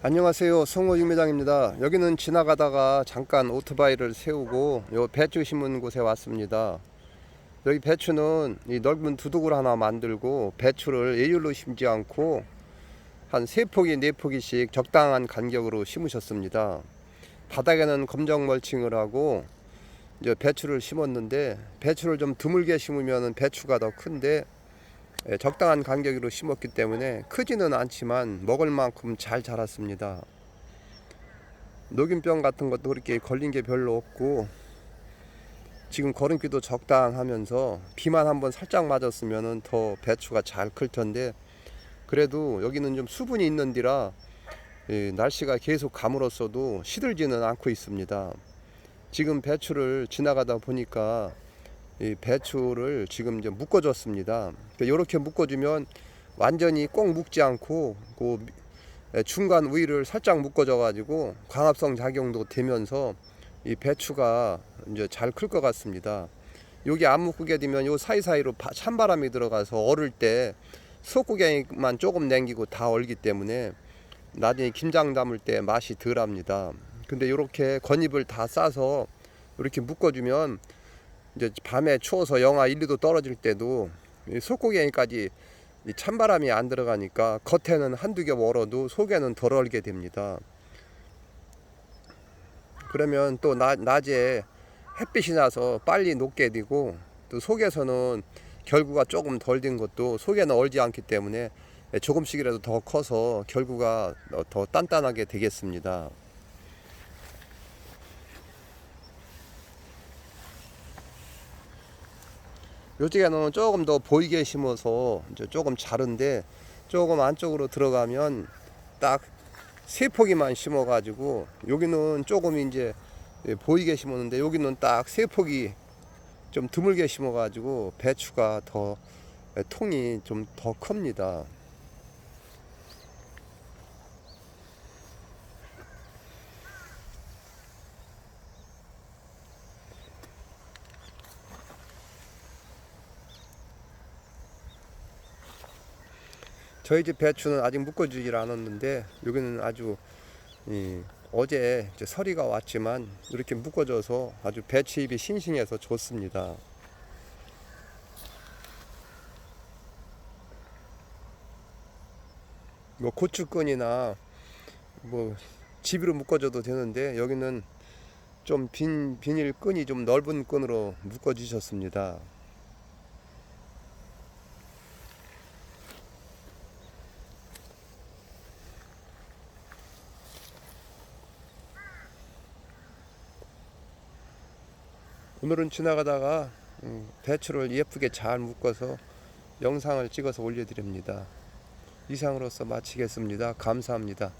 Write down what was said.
안녕하세요. 성호 육매장입니다. 여기는 지나가다가 잠깐 오토바이를 세우고 요 배추 심은 곳에 왔습니다. 여기 배추는 이 넓은 두둑을 하나 만들고 배추를 예율로 심지 않고 한 세 포기 네 포기씩 적당한 간격으로 심으셨습니다. 바닥에는 검정 멀칭을 하고 이제 배추를 심었는데 배추를 좀 드물게 심으면 배추가 더 큰데 예, 적당한 간격으로 심었기 때문에 크지는 않지만 먹을 만큼 잘 자랐습니다. 녹균병 같은 것도 그렇게 걸린 게 별로 없고 지금 거름기도 적당하면서 비만 한번 살짝 맞았으면 더 배추가 잘 클 텐데 그래도 여기는 좀 수분이 있는 데라 예, 날씨가 계속 가물었어도 시들지는 않고 있습니다. 지금 배추를 지나가다 보니까 이 배추를 지금 이제 묶어줬습니다. 이렇게 묶어주면 완전히 꼭 묶지 않고 그 중간 우위를 살짝 묶어줘 가지고 광합성 작용도 되면서 이 배추가 이제 잘 클 것 같습니다. 여기 안 묶게 되면 요 사이사이로 바- 찬바람이 들어가서 얼을 때 속구경만 조금 남기고 다 얼기 때문에 나중에 김장 담을 때 맛이 덜합니다. 근데 이렇게 건잎을 다 싸서 이렇게 묶어주면 이제 밤에 추워서 영하 1, 2도 떨어질 때도 이 속고갱이까지 이 찬바람이 안 들어가니까 겉에는 한두 겹 얼어도 속에는 덜 얼게 됩니다. 그러면 또 나, 낮에 햇빛이 나서 빨리 녹게 되고 또 속에서는 결구가 조금 덜 된 것도 속에는 얼지 않기 때문에 조금씩이라도 더 커서 결구가 더 단단하게 되겠습니다. 요쪽에는 조금 더 보이게 심어서 이제 조금 자른데 조금 안쪽으로 들어가면 딱 세 포기만 심어 가지고 여기는 조금 이제 예, 보이게 심었는데 여기는 딱 세 포기 좀 드물게 심어 가지고 배추가 더 예, 통이 좀 더 큽니다. 저희 집 배추는 아직 묶어주질 않았는데 여기는 아주 이, 어제 서리가 왔지만 이렇게 묶어져서 아주 배추잎이 싱싱해서 좋습니다. 뭐 고추끈이나 뭐 집으로 묶어줘도 되는데 여기는 좀 빈 비닐 끈이 좀 넓은 끈으로 묶어 주셨습니다. 오늘은 지나가다가 음, 배추를 예쁘게 잘 묶어서 영상을 찍어서 올려드립니다. 이상으로서 마치겠습니다. 감사합니다.